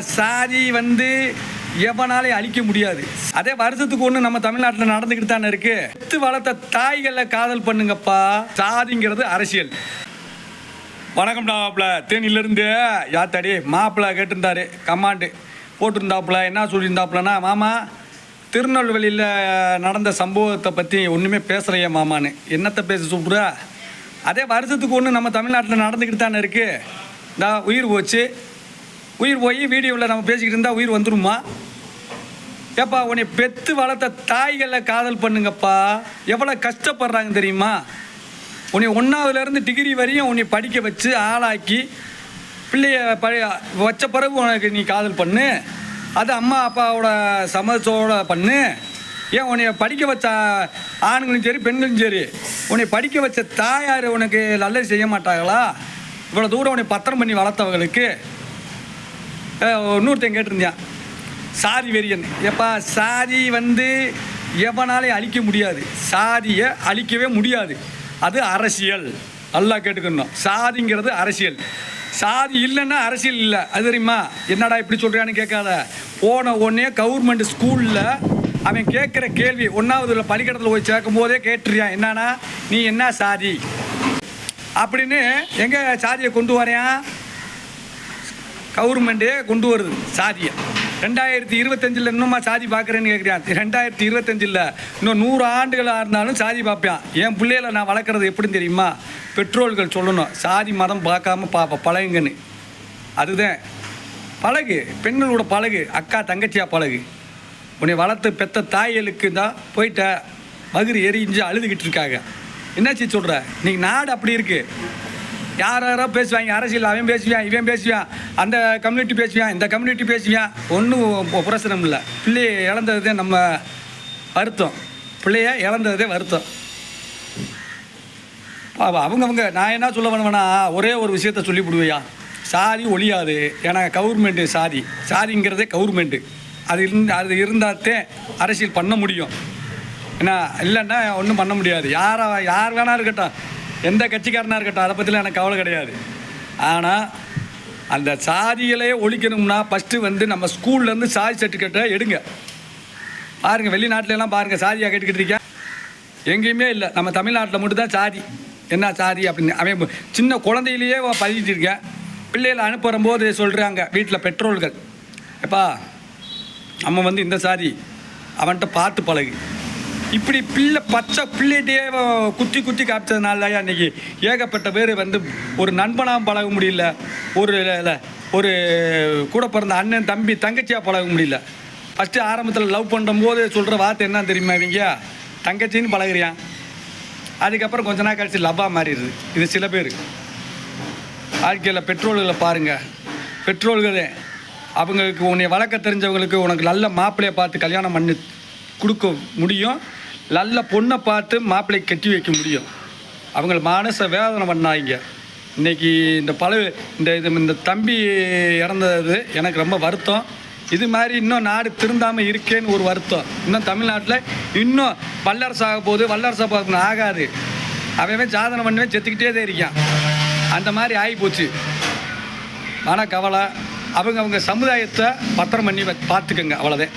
சாதி வந்து எவனாலே அழிக்க முடியாது. அதே வருஷத்துக்கு ஒன்று நம்ம தமிழ்நாட்டில் நடந்துக்கிட்டு தானே இருக்கு. எத்து வளர்த்த தாய்களை காதல் பண்ணுங்கப்பா. சாதிங்கிறது அரசியல். வணக்கம் டாப்ல தேனியிலேருந்து யாத்தாடி? மாப்பிள்ள கேட்டிருந்தாரு. கமாண்டு போட்டிருந்தாப்புல. என்ன சொல்லியிருந்தாப்புலனா மாமா திருநெல்வேலியில் நடந்த சம்பவத்தை பற்றி ஒன்றுமே பேசுகிறையே மாமான்னு. என்னத்தை பேச சொல்கிற அதே வருஷத்துக்கு ஒன்று நம்ம தமிழ்நாட்டில் நடந்துக்கிட்டு தானே இருக்குது இந்த உயிர் போச்சு. உயிர் போய் வீடியோவில் நம்ம பேசிக்கிட்டு இருந்தால் உயிர் வந்துருமா? ஏப்பா உன்னை பெத்து வளர்த்த தாய்களை காதல் பண்ணுங்கப்பா. எவ்வளோ கஷ்டப்படுறாங்க தெரியுமா? உன்னை ஒன்றாவதுலேருந்து டிகிரி வரையும் உன்னை படிக்க வச்சு ஆளாக்கி பிள்ளைய படி வச்ச பிறகு உனக்கு நீ காதல் பண்ணு. அது அம்மா அப்பாவோட சம்மதத்தோட பண்ணு. ஏன் உன்னை படிக்க வச்ச ஆண்களும் சரி பெண்களும் சரி உன்னை படிக்க வச்ச தாயார் உனக்கு நல்லது செய்ய மாட்டாங்களா? இவ்வளோ தூரம் உன்னை பத்திரம் பண்ணி வளர்த்தவங்களுக்கு. இன்னொருத்தன் கேட்டிருந்தான் சாதி வெறியன். எப்பா சாதி வந்து எவனாலே அழிக்க முடியாது. சாதியை அழிக்கவே முடியாது. அது அரசியல். நல்லா கேட்டுக்கணும். சாதிங்கிறது அரசியல். சாதி இல்லைன்னா அரசியல் இல்லை. அது தெரியுமா? என்னடா இப்படி சொல்கிறான்னு கேட்காத. போன உடனே கவர்மெண்ட் ஸ்கூலில் அவன் கேட்குற கேள்வி ஒன்றாவதுல பள்ளிக்கூடத்தில் போய் சேர்க்கும் போதே கேட்டுறியான் என்னன்னா நீ என்ன சாதி? அப்படின்னு எங்கே சாதியை கொண்டு வரையான் கவர்மெண்ட்டே கொண்டு வருது சாதியை. ரெண்டாயிரத்தி இருபத்தஞ்சில் இன்னுமா சாதி பார்க்குறேன்னு கேட்குறேன் ரெண்டாயிரத்தி இருபத்தஞ்சில் இன்னும் நூறு ஆண்டுகளாக இருந்தாலும் சாதி பார்ப்பேன். என் பிள்ளைகளை நான் வளர்க்குறது எப்படின்னு தெரியுமா? பெற்றோர்கள் சொல்லணும் சாதி மதம் பார்க்காம பார்ப்பேன் பழகுங்கன்னு. அதுதான். பழகு பெண்களோட பழகு அக்கா தங்கச்சியாக பழகு. உன்னை வளர்த்து பெத்த தாயலுக்கு தான் போயிட்ட மகிர் எரிஞ்சு அழுதுகிட்டு இருக்காங்க. என்னாச்சு சொல்கிற நீங்கள் நாடு அப்படி இருக்குது யார் யாரோ பேசுவாங்க அரசியல் அவன் பேசுவான் இவன் பேசுவான் அந்த கம்யூனிட்டி பேசுவான் இந்த கம்யூனிட்டி பேசுவான். ஒன்றும் பிரச்சனை இல்லை. பிள்ளைய இழந்ததே நம்ம வருத்தம். பிள்ளைய இழந்ததே வருத்தம். அவங்கவுங்க நான் என்ன சொல்ல வேணுவேனா ஒரே ஒரு விஷயத்த சொல்லிவிடுவையா. சாதி ஒழியாது. ஏன்னா கவர்மெண்ட்டு சாதி. சாதிங்கிறதே கவர்மெண்ட்டு அது இருந்து அது இருந்தாத்தே அரசியல் பண்ண முடியும். என்ன இல்லைன்னா ஒன்றும் பண்ண முடியாது. யாரா யார் வேணா இருக்கட்டும். எந்த கட்சிக்காரனாக இருக்கட்டும் அதை பற்றிலாம் எனக்கு கவலை கிடையாது. ஆனால் அந்த சாதிகளே ஒழிக்கணும்னா ஃபஸ்ட்டு வந்து நம்ம ஸ்கூல்லேருந்து சாதி சர்டிஃபிகேட்டை எடுங்க. பாருங்கள் வெளிநாட்டிலலாம் எல்லாம் பாருங்கள் சாதியாக கேட்டுக்கிட்டு இருக்கேன். எங்கேயுமே இல்லை. நம்ம தமிழ்நாட்டில் மட்டும்தான் சாதி. என்ன சாதி அப்படின்னு அவன் சின்ன குழந்தையிலேயே பதிவிட்டு இருக்கேன். பிள்ளைகளை அனுப்புகிற போது சொல்கிறாங்க வீட்டில் பெற்றோர்கள் எப்பா நம்ம வந்து இந்த சாதி அவன்கிட்ட பார்த்து பழகு. இப்படி பிள்ளை பச்சை பிள்ளைகிட்டே குத்தி குத்தி காமிச்சதுனால இன்னைக்கு? ஏகப்பட்ட பேர் வந்து ஒரு நண்பனாக பழக முடியல ஒரு ஒரு கூட பிறந்த அண்ணன் தம்பி தங்கச்சியாக பழக முடியல. ஃபஸ்ட்டு ஆரம்பத்தில் லவ் பண்ணும்போது சொல்கிற வார்த்தை என்ன தெரியுமா இவங்க? தங்கச்சின்னு பழகுறியான் அதுக்கப்புறம் கொஞ்ச நாள் கழிச்சு லவ்வாக மாறிடுது. இது சில பேர். வாழ்க்கையில் பெட்ரோல்களை பாருங்கள் பெட்ரோல்களே அவங்களுக்கு உன்னை வளர்க்க தெரிஞ்சவங்களுக்கு உனக்கு நல்ல மாப்பிள்ளையை பார்த்து கல்யாணம் பண்ணி. கொடுக்க முடியும். நல்ல பொண்ணை பார்த்து மாப்பிள்ளை கட்டி வைக்க முடியும். அவங்கள மனசை வேதனை பண்ணாங்க இன்னைக்கு இந்த பழ இந்த இது இந்த தம்பி இறந்தது எனக்கு ரொம்ப வருத்தம். இது மாதிரி இன்னும் நாடு திருந்தாமல் இருக்கேன்னு ஒரு வருத்தம். இன்னும் தமிழ்நாட்டில் இன்னும் வல்லரசு ஆக போகுது வல்லரசு பார்க்கணும் ஆகாது. அவன் சாதனை பண்ணவே செத்துக்கிட்டே தான் இருக்கான். அந்த மாதிரி ஆகி போச்சு மன கவலை. அவங்க அவங்க சமுதாயத்தை பத்திரம் பண்ணி பார்த்துக்கங்க அவ்வளோதான்